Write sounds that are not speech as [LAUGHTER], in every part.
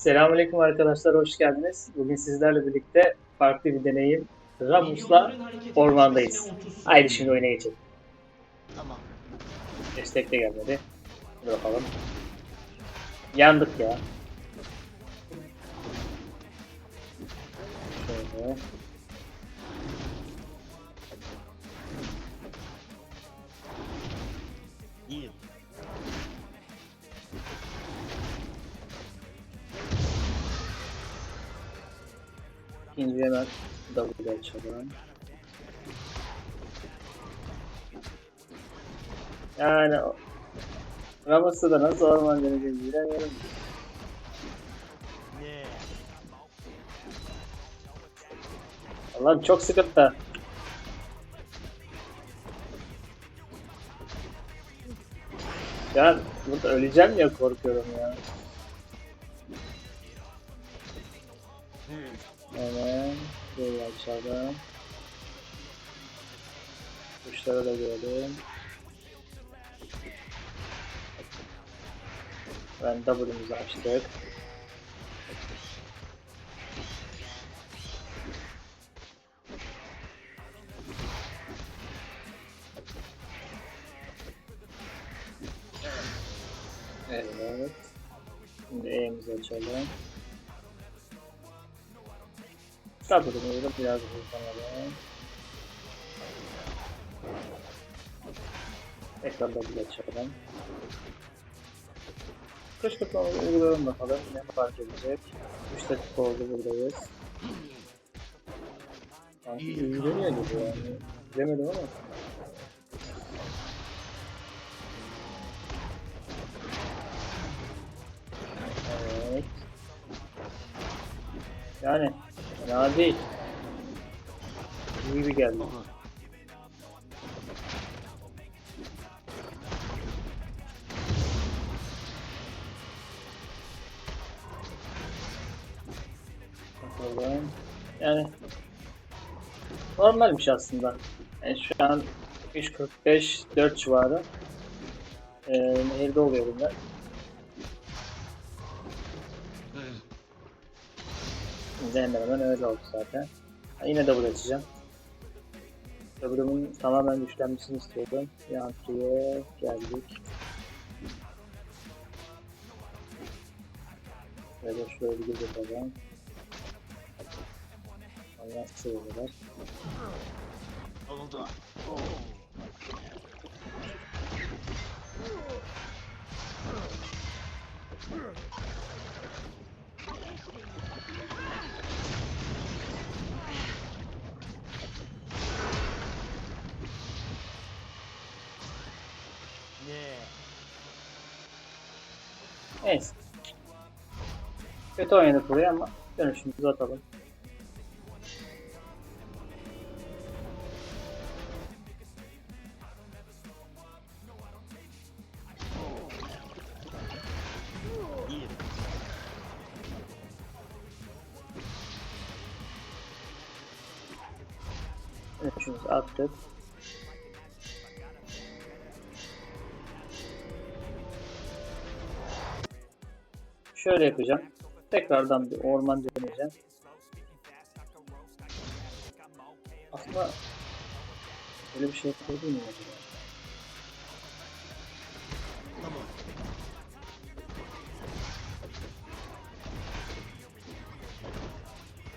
Selamünaleyküm arkadaşlar, hoş geldiniz. Bugün sizlerle birlikte farklı bir deneyim. Ramus'la ormandayız. Haydi şimdi oyuna geçelim. Tamam. Destek de gelmedi. Bakalım. Yandık ya. Şöyle. İkinci hemen W açalım. Yani Ramus'u da nasıl orman deneyeceğiz bilemiyorum. Allah'ım çok sıkıntı. Ya burada öleceğim ya korkuyorum ya. Hemen böyle açalım. Kuşları da görelim. Ben W'muzu açtık. Da biraz hızlanalım. Tekrar W açalım. Kışkırtmamızı uygulayalım bakalım ne fark edecek. 3 dakika oldu buradayız. Sanki iyi dönüyor gibi yani. Bilemedim ama. Evet. Yani değil. İyi bir geldi. Bakalım. Yani normalmiş aslında. Yani şu an 3.45 4 civarı. Ee, nehirde oluyorum ben. Şimdi hemen hemen öyle oldu zaten. Ha, yine double açacağım. W'mun tamamen güçlenmesini istiyorum. Yantriye geldik. Böyle şöyle bir bakalım. Allah seviyorlar. Oldu. Ne? Neyse. Kötü oynadık buraya ama dönüşümüzü atalım. Tekrardan bir orman deneyeceğim. Aslında böyle bir şey yapabilir miyim acaba?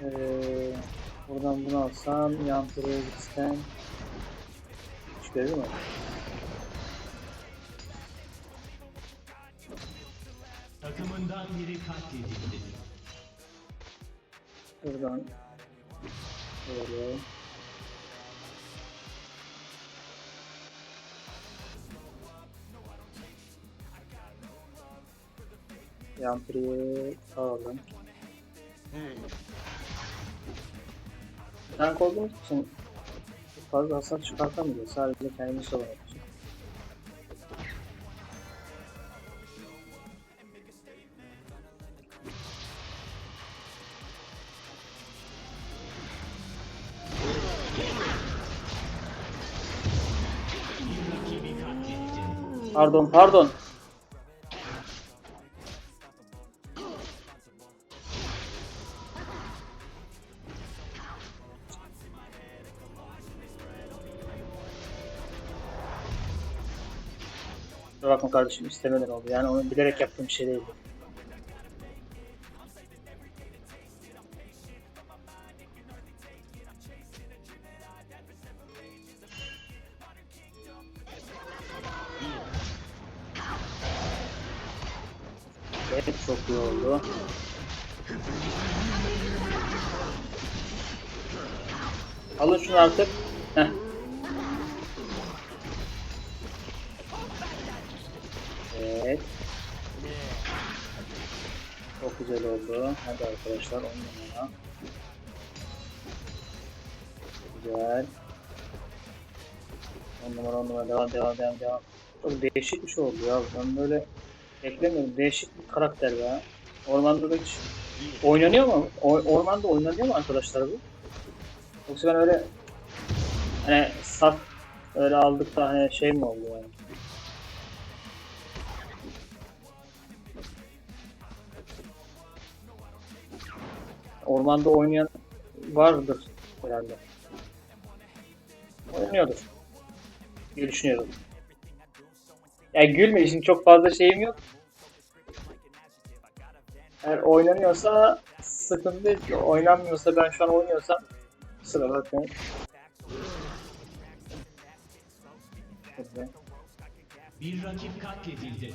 Ee, buradan bunu alsam yan tarafa gitsem hiç görür mü? Takımından biri katledildi. Buradan böyle Yampiri'yi alalım. Hmm. Tank olduğumuz için fazla hasar çıkartamıyoruz. Sadece kendimizi savunmak Pardon pardon. Kusura bakma kardeşim istemedim oldu. Yani onu bilerek yaptığım bir şey değildi. Evet çok iyi oldu. Alın şunu artık. Heh. Evet. Çok güzel oldu. Hadi arkadaşlar 10 numara. Güzel. 10 numara 10 numara devam devam devam devam. Çok değişik bir şey oldu ya. Ben böyle beklemiyorum. Değişik bir karakter ya. Ormanda da hiç oynanıyor mu? O- ormanda oynanıyor mu arkadaşlar bu? Yoksa ben öyle hani saf öyle aldık da hani şey mi oldu yani? Ormanda oynayan vardır herhalde. Oynuyordur. diye düşünüyorum. Ya gülme şimdi çok fazla şeyim yok. Eğer oynanıyorsa sıkıntı değil. Oynanmıyorsa ben şu an oynuyorsam sıra bakmayın. Bir rakip katledildi.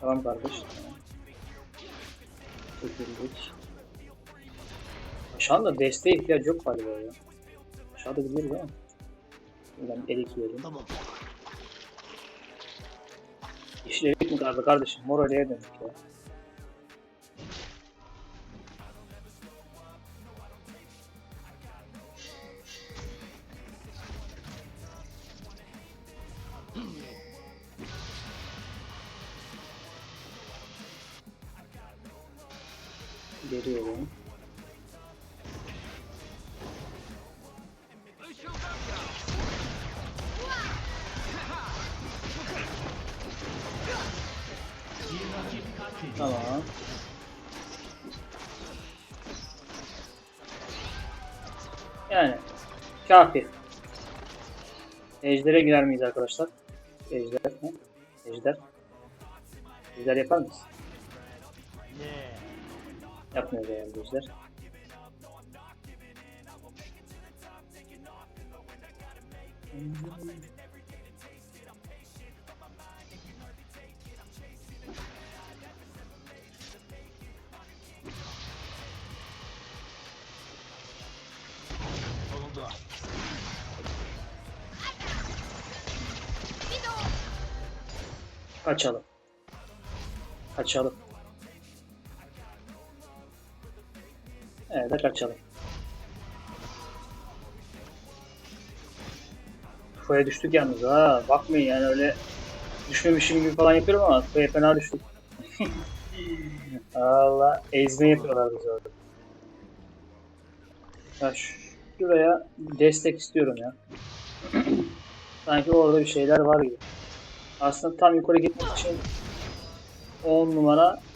Tamam kardeş. Çekildik. Aşağıda desteğe ihtiyacı yok galiba ya. Aşağıda gidiyoruz ama. Buradan elik yiyelim. Tamam. İşlerik mi kaldı kardeşim? Moraliye döndük ya. Yani kafi. Ejder'e girer miyiz arkadaşlar? Ejder mi? Ejder. Ejder yapar mıyız? Ne? Yapmıyoruz yani ejder. Oldu. Kaçalım. Kaçalım. Evet kaçalım. Kafaya düştük yalnız ha. Bakmayın yani öyle düşmemişim gibi falan yapıyorum ama kafaya fena düştük. [LAUGHS] Allah ezme yapıyorlar bizi orada. Ya şuraya destek istiyorum ya. [CLEARS THROAT] Sanki orada bir şeyler var gibi. Aslında tam yukarı gitmek için 10 numara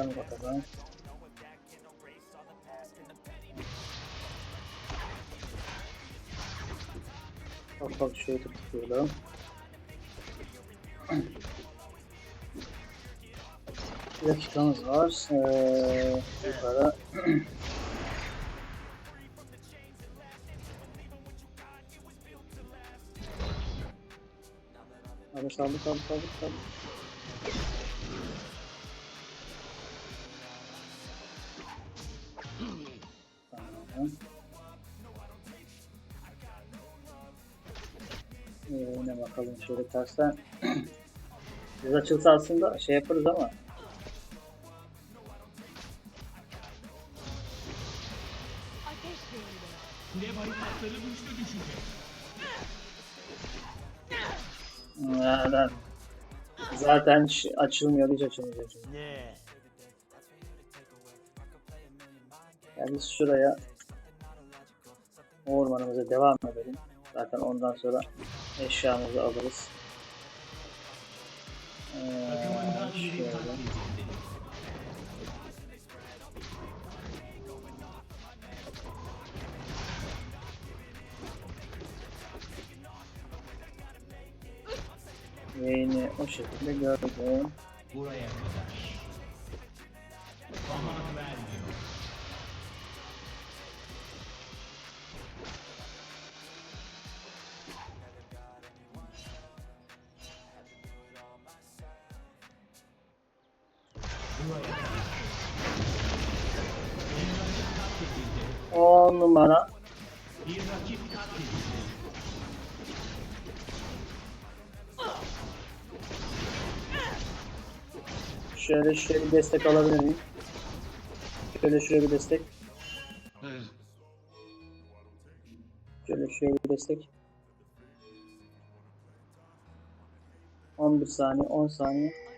Bakalım bakalım. Bak bak şöyle tutuyorum. Bir dakikamız var. Ee, yukarı. Hadi saldık saldık saldık saldık. Tamam. Ee, ne bakalım şöyle tersten. [CLEARS THROAT] Biz açılsa aslında şey yaparız ama düşecek. Zaten, zaten hiç açılmıyor, hiç açılmıyor. Ne? Yani biz şuraya ormanımıza devam edelim. Zaten ondan sonra eşyamızı alırız. Ee. Yayını o şekilde gördüm. Buraya kadar. Şöyle şöyle bir destek alabilir miyim? Şöyle şöyle bir destek. Şöyle şöyle bir destek. 11 saniye, 10 saniye.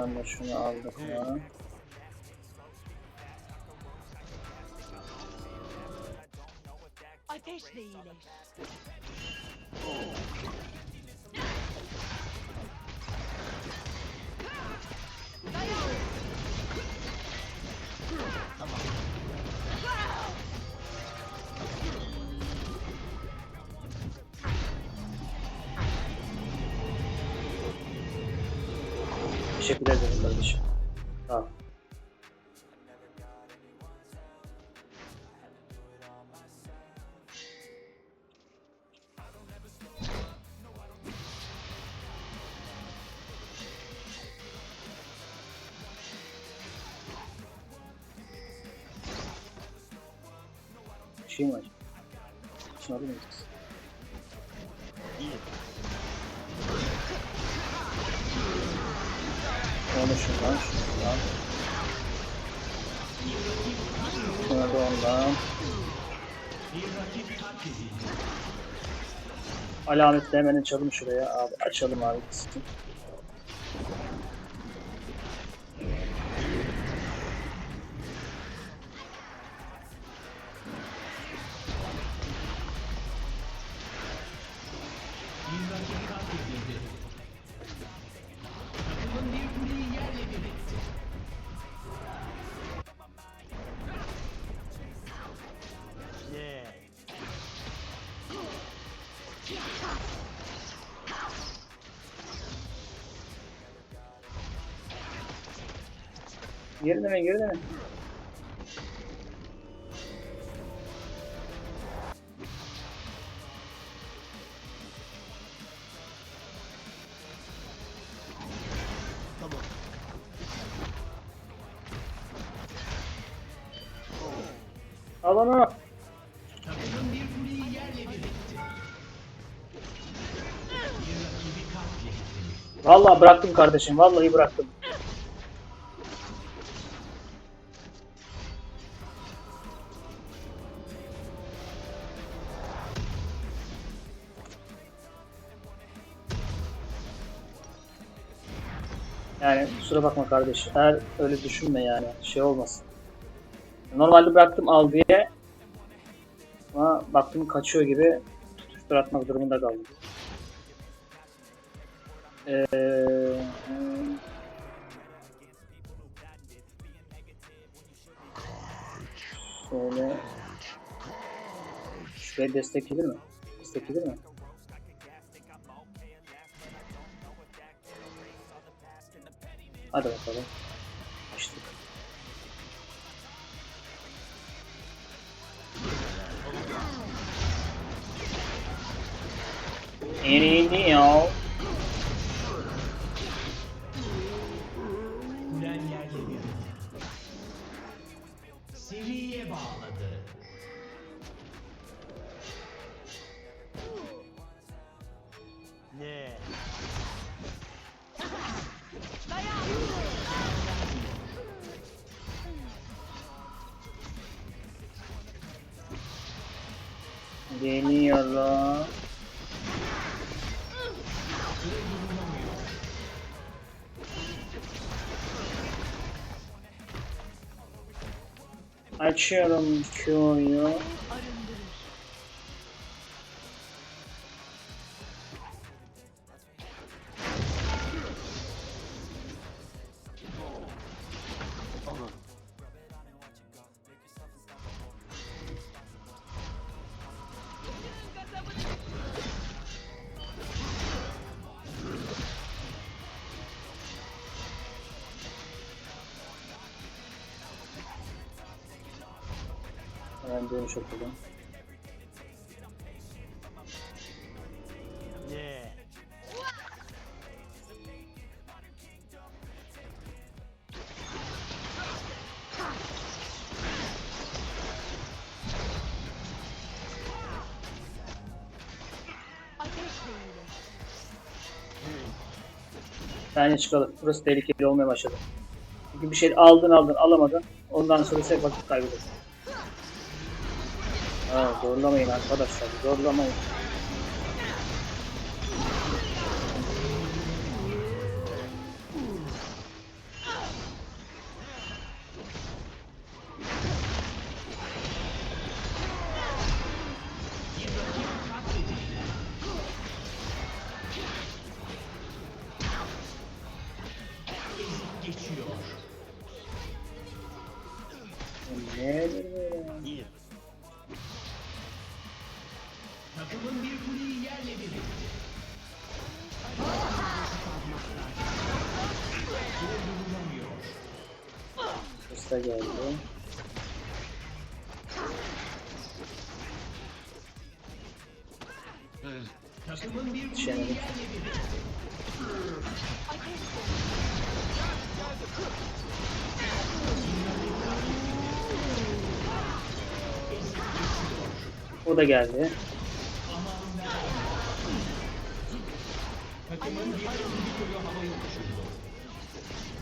Buradan da şunu aldık ya. Ateşle iyileş. Bir şey mi var? Şunu alır mıyız? Onu şundan, şundan. Şuna da ondan. Alametle hemen açalım şuraya abi. Açalım abi. gitsin. Geri dene geri dene. Vallahi bıraktım kardeşim. Vallahi bıraktım. Yani kusura bakma kardeş. Eğer öyle düşünme yani. Şey olmasın. Normalde bıraktım al diye. Ama baktım kaçıyor gibi tutuştur atmak durumunda kaldım. Ee, şöyle şuraya destek gelir mi? Değil mi? Hadi bakalım. Açtık. Kulen Açıyorum Q'yu. Hemen dönüş değilim. Bence çıkalım. Burası tehlikeli olmaya başladı. Çünkü bir şey aldın aldın alamadın. Ondan sonra sen vakit kaybedersin. Ha, zorlamayın arkadaşlar. Zorlamayın. Usta geldi. Takımın bir değilim. O da geldi.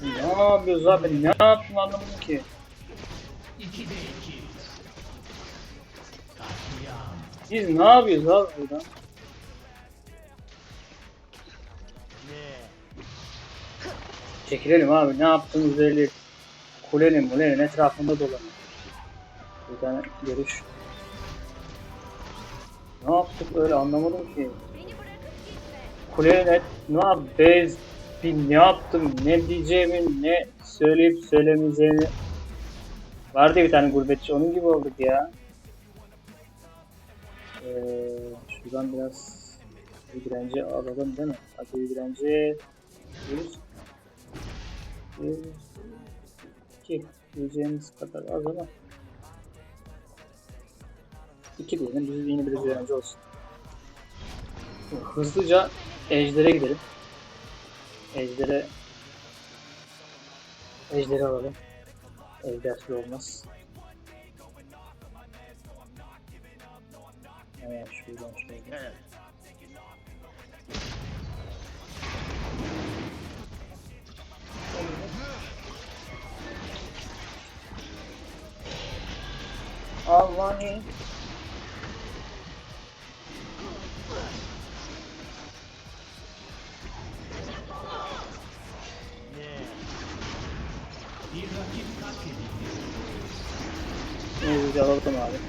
Ne yapıyoruz abi? Ne yaptım anlamadım ki. 2'de 2. Katliam. Biz ne yapıyoruz abi burada? Ne? Çekilelim abi. Ne yaptığımız belli. Kulenin mulenin etrafında dolanıyor. Bir tane görüş. Ne yaptık öyle anlamadım ki. Kulenin et, ne yap, bez, bir ne yaptım, ne diyeceğimi, ne söyleyip söylemeyeceğimi. Vardı bir tane gurbetçi, onun gibi olduk ya. Ee, şuradan biraz bir direnci alalım değil mi? Hadi bir direnci. Bir, bir, iki. Diyeceğimiz kadar az ama. İki diyelim, yine bir direnci olsun. Hızlıca Ejder'e gidelim. Ejder'e Ejder'i alalım. Ejder'siz olmaz. Hemen şuradan. Evet. Allah'ım. Hızlıca alalım abi.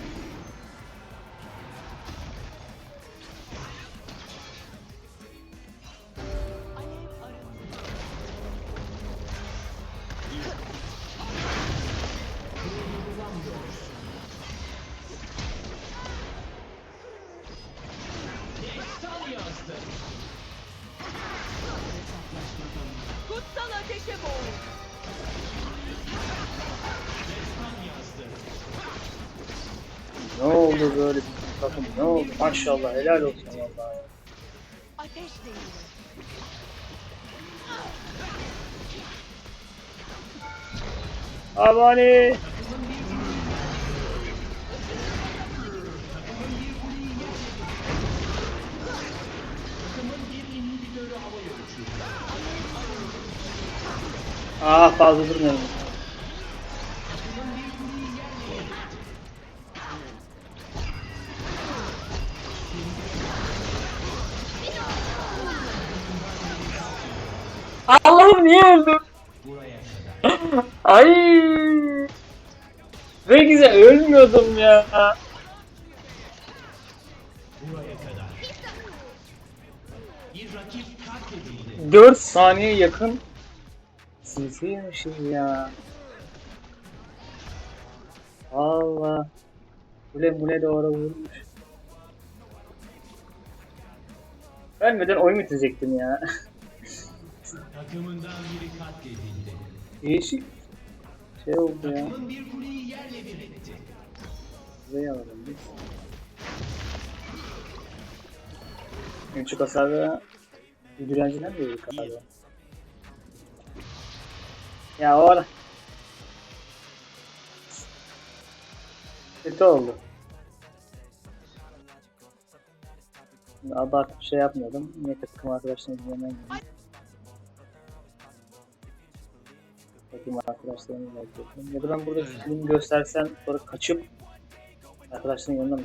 Oldu böyle bir takım? Ne oldu? Maşallah helal olsun vallahi. Ateş uçuyor. Ah fazla durmayalım. Allah'ım niye öldüm? Ay. Ne güzel ölmüyordum ya. 4 saniye yakın CC'ymişiz ya. Allah. Bule bule doğru vurmuş. Ölmeden oyun bitirecektim ya. [LAUGHS] Takımından biri katledildi. Değişik şey oldu ya. Takımın bir kuleyi yerle bir etti. Buraya alalım biz. En çok hasarı direncinden de yedik abi. Ya oğlum. Kötü oldu. Şimdi abartıp şey yapmıyordum. Niye takım arkadaşlarım izlemem gibi. Takım arkadaşlarımı bekliyorum. Ya da ben burada film göstersem sonra kaçıp arkadaşların yanına mı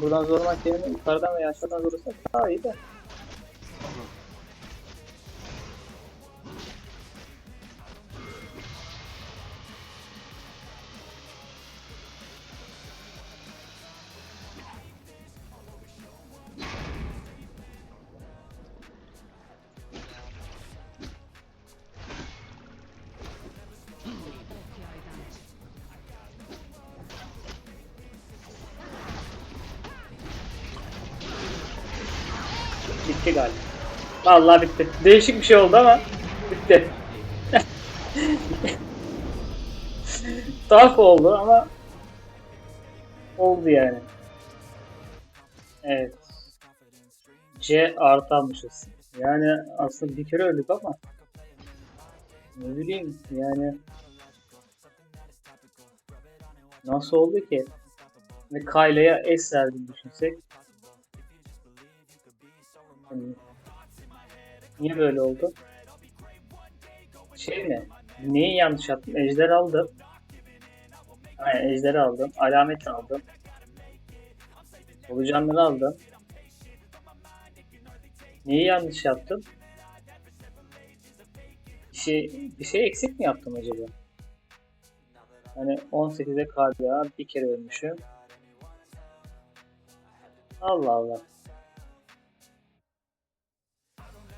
buradan zorlamak yerine yukarıdan veya aşağıdan zorlasak daha iyi de. Bitti galiba. Vallahi bitti. Değişik bir şey oldu ama bitti. [LAUGHS] Tuhaf oldu ama oldu yani. Evet. C artı almışız. Yani aslında bir kere öldük ama ne bileyim yani nasıl oldu ki? Ve Kyle'ya S verdiğini düşünsek Hani Niye böyle oldu? Şey mi? Neyi yanlış yaptım? Ejder aldım. Aynen ejder aldım. Alamet aldım. Solucanları aldım. Neyi yanlış yaptım? Bir şey, bir şey eksik mi yaptım acaba? Hani 18'e kalıyor. Bir kere ölmüşüm. Allah Allah.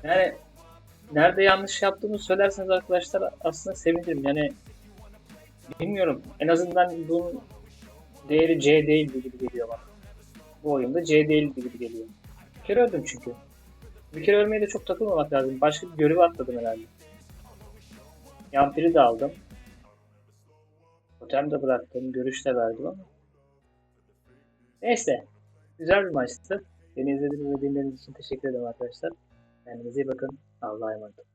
Yani nerede yanlış yaptığımı söylerseniz arkadaşlar aslında sevinirim. Yani bilmiyorum. En azından bunun değeri C değildi gibi geliyor bana. Bu oyunda C değildi gibi geliyor. Bir kere öldüm çünkü. Bir kere ölmeye de çok takılmamak lazım. Başka bir görevi atladım herhalde. Yampiri de aldım. Totem de bıraktım. Görüş de verdim ama. Neyse. Güzel bir maçtı. Beni izlediğiniz ve dinlediğiniz için teşekkür ederim arkadaşlar. Kendinize iyi bakın. Allah'a emanet.